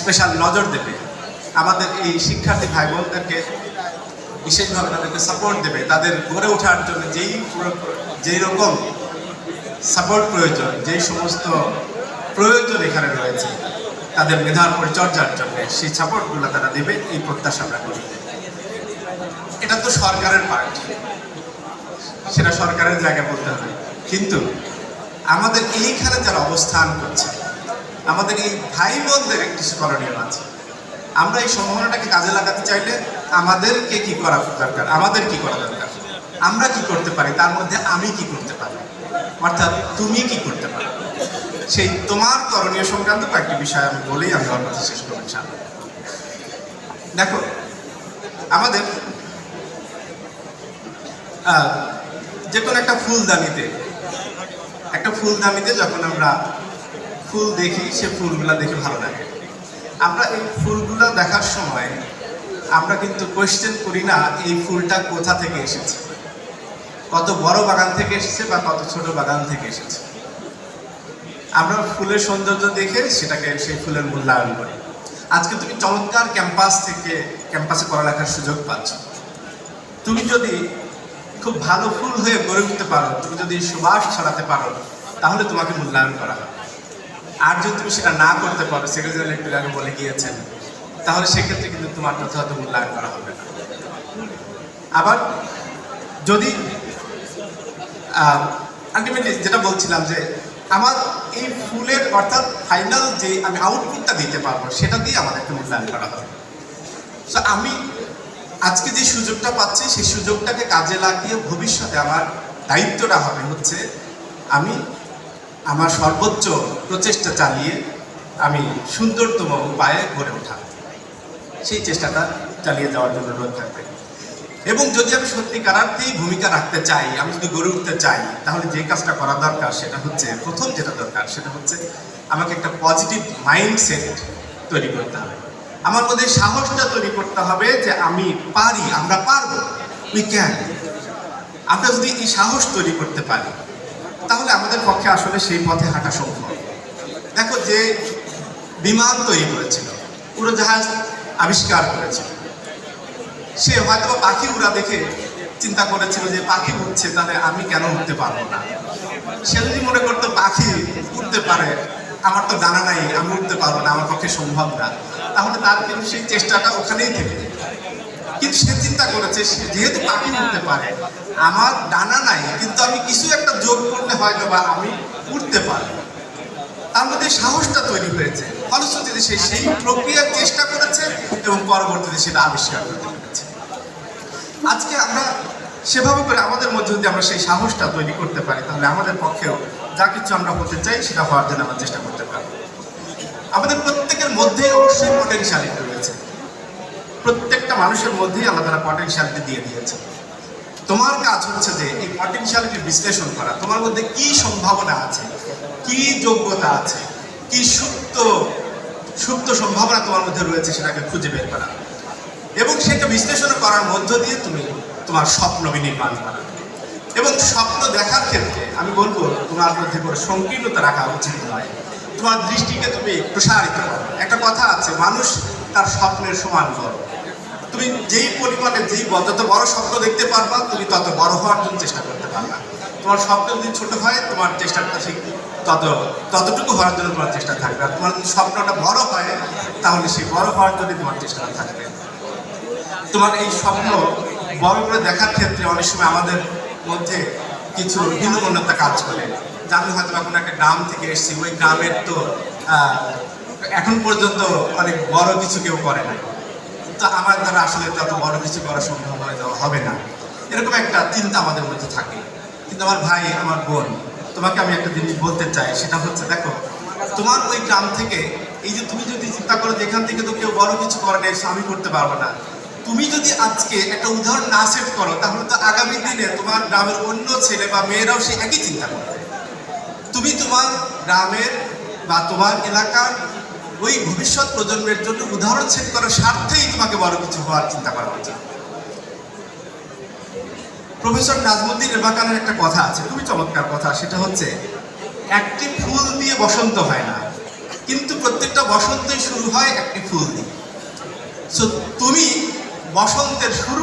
Special নজর দেবে। আমাদের এই শিক্ষার্থী ভাই বোনদেরকে বিশেষভাবে তাদেরকে সাপোর্ট দেবে। তাদের গড়ে ওঠার জন্য যেই যেই রকম সাপোর্ট প্রয়োজন, যেই সমস্ত প্রয়োজন এখানে রয়েছে, তাদের মেধার পরিচর্যার জন্য সেই সাপোর্টগুলো তারা দেবে, এই প্রত্যাশা আমরা করি। এটা তো সরকারের পার্ট সেটা সরকারের জায়গায় বলতে হবে। কিন্তু আমাদের এইখানে যারা অবস্থান করছে আমাদের এই ভাই বোনদের একটি স্মরণীয় আছে। আমরা এই সম্ভাবনাটাকে কাজে লাগাতে চাইলে আমাদেরকে কি করা দরকার? আমাদের কি করা দরকার? আমরা কি করতে পারি? তার মধ্যে আমি কি করতে পারি? অর্থাৎ তুমি কি করতে পারো? সেই তোমার করণীয় সংক্রান্ত কয়েকটি বিষয় আমি বলেই আমি আমার কথা শেষ করব, ইনশাআল্লাহ। দেখো, আমাদের যে কোনো একটা ফুলদানিতে একটা ফুলদানিতে যখন আমরা ফুল দেখি, সে ফুলগুলা দেখে ভালো লাগে। আমরা এই ফুলগুলো দেখার সময় আমরা কিন্তু কোয়েশ্চেন করি না, এই ফুলটা কোথা থেকে এসেছে? কত বড় বাগান থেকে এসেছে বা কত ছোট বাগান থেকে এসেছে? আমরা ফুলের সৌন্দর্য দেখে সেটাকে, সেই ফুলের মূল্যায়ন করি। আজকে তুমি চমৎকার ক্যাম্পাস থেকে, ক্যাম্পাসে পড়ালেখার সুযোগ পাচ্ছ। তুমি যদি খুব ভালো ফুল হয়ে গড়ে উঠতে পারো, তুমি যদি সুবাস ছড়াতে পারো, তাহলে তোমাকে মূল্যায়ন করা হবে। আর যদি তুমি সেটা না করতে পারো সেক্রেটারি একটু আগে বলে গিয়েছেন, তাহলে সেক্ষেত্রে কিন্তু তোমার যথাযথ মূল্যায়ন করা হবে না। আবার যদি আলটিমেটলি যেটা বলছিলাম যে আমার এই ফুলের অর্থাৎ ফাইনাল যে আমি আউটপুটটা দিতে পারব, সেটা দিয়ে আমাদেরকে মূল্যায়ন করা হবে। সো আমি আজকে যে সুযোগটা পাচ্ছি, সেই সুযোগটাকে কাজে লাগিয়ে ভবিষ্যতে আমার দায়িত্বটা হবে হচ্ছে আমি আমার সর্বোচ্চ প্রচেষ্টা চালিয়ে আমি সুন্দরতম উপায়ে গড়ে ওঠা। সেই চেষ্টাটা চালিয়ে যাওয়ার জন্য রোধ থাকবে। এবং যদি আমি সত্যিকার অর্থেই ভূমিকা রাখতে চাই, আমি যদি গড়ে উঠতে চাই, তাহলে যে কাজটা করা দরকার সেটা হচ্ছে, প্রথম যেটা দরকার সেটা হচ্ছে আমাকে একটা পজিটিভ মাইন্ডসেট তৈরি করতে হবে। আমার মধ্যে সাহসটা তৈরি করতে হবে যে আমি পারি, আমরা পারব। উই ক্যান আমরা যদি এই সাহস তৈরি করতে পারি তাহলে আমাদের পক্ষে আসলে সেই পথে হাঁটা সম্ভব দেখো যে বিমান তৈরি করেছিল, উড়োজাহাজ আবিষ্কার করেছিল, সে হয়তো পাখি উড়া দেখে চিন্তা করেছিল যে পাখি উঠছে তাহলে আমি কেন উঠতে পারব না সে যদি মনে করতো পাখি উঠতে পারে, আমার তো ডানা নাই, আমি উঠতে পারব না, আমার পক্ষে সম্ভব না, তাহলে তার কিন্তু সেই চেষ্টাটা ওখানেই থেকে। কিন্তু সে চিন্তা করেছে যেহেতু পাখি উঠতে পারে, আমার ডানা নাই, কিন্তু আমি কিছু একটা যোগ করলে হয়তো বা আমি উঠতে পারব। তার মধ্যে সাহসটা তৈরি হয়েছে। ফলশ্রুতিতে সে সেই প্রক্রিয়ার চেষ্টা করেছে এবং পরবর্তীতে সেটা আবিষ্কার করতে পেরেছে। আজকে আমরা সেভাবে করে আমাদের মধ্যে যদি আমরা সেই সাহসটা তৈরি করতে পারি, তাহলে আমাদের পক্ষেও যা কিছু আমরা হতে চাই, সেটা হওয়ার জন্য আমরা চেষ্টা করতে পারি। আমাদের প্রত্যেকের মধ্যেই অবশ্যই পটেনশিয়ালিটি রয়েছে প্রত্যেকটা মানুষের মধ্যেই আল্লাহ তারা পটেনশিয়ালিটি দিয়ে দিয়েছে তোমার কাজ হচ্ছে যে এই পটেনশিয়ালিটি বিশ্লেষণ করা। তোমার মধ্যে কি সম্ভাবনা আছে? কি যোগ্যতা আছে? কি সুপ্ত সুপ্ত সম্ভাবনা তোমার মধ্যে রয়েছে সেটাকে খুঁজে বের করা। এবং সেটা বিশ্লেষণ করার মধ্য দিয়ে তুমি তোমার স্বপ্ন বিনির্মাণ করা। এবং স্বপ্ন দেখার ক্ষেত্রে আমি বলব, তোমার মধ্যে কোনো সংকীর্ণতা রাখা উচিত নয়। তোমার দৃষ্টিকে তুমি প্রসারিত করো। একটা কথা আছে, মানুষ তার স্বপ্নের সমান করো তুমি যেই পরিমাণে যেই যত বড় স্বপ্ন দেখতে পারবা, তুমি তত বড় হওয়ার জন্য চেষ্টা করতে পারবা। তোমার স্বপ্ন যদি ছোট হয়, তোমার চেষ্টাটা ঠিক তত, ততটুকু হওয়ার জন্য তোমার চেষ্টা থাকবে। আর তোমার যদি স্বপ্নটা বড় হয়, তাহলে সেই বড় হওয়ার জন্য তোমার চেষ্টাটা থাকবে। তোমার এই স্বপ্ন বড় করে দেখার ক্ষেত্রে অনেক সময় আমাদের মধ্যে কিছু হীনমন্যতা কাজ করে। যে হয়তো কোনো একটা গ্রাম থেকে এসেছি, ওই গ্রামের তো এখন পর্যন্ত অনেক বড় কিছু কেউ করে না। তো আমার দ্বারা আসলে তত বড় কিছু করা সম্ভব হয়ে যাওয়া হবে না। এরকম একটা চিন্তা আমাদের মধ্যে থাকে। কিন্তু আমার ভাই, আমার বোন, তোমাকে আমি একটা জিনিস বলতে চাই, সেটা হচ্ছে, দেখো, তোমার ওই গ্রাম থেকে, এই যে তুমি যদি চিন্তা করো যে এখান থেকে তো কেউ বড় কিছু করে নেই আমি করতে পারব না। তুমি যদি আজকে একটা উদাহরণ না সেট করো, তাহলে তো আগামী দিনে তোমার গ্রামের অন্য ছেলে বা মেয়েরাও সে একই চিন্তা করবে। তুমি তোমার গ্রামের বা তোমার এলাকার ওই ভবিষ্যৎ প্রজন্মের জন্য উদাহরণ সেট করার স্বার্থেই তোমাকে বড় কিছু হওয়ার চিন্তা করা উচিত প্রফেসর নাজমুদ্দিন রেবাকানের একটা কথা আছে, খুবই চমৎকার কথা, সেটা হচ্ছে, একটি ফুল দিয়ে বসন্ত হয় না, কিন্তু প্রত্যেকটা বসন্তই শুরু হয় একটি ফুল দিয়ে। তুমি বসন্তের শুরু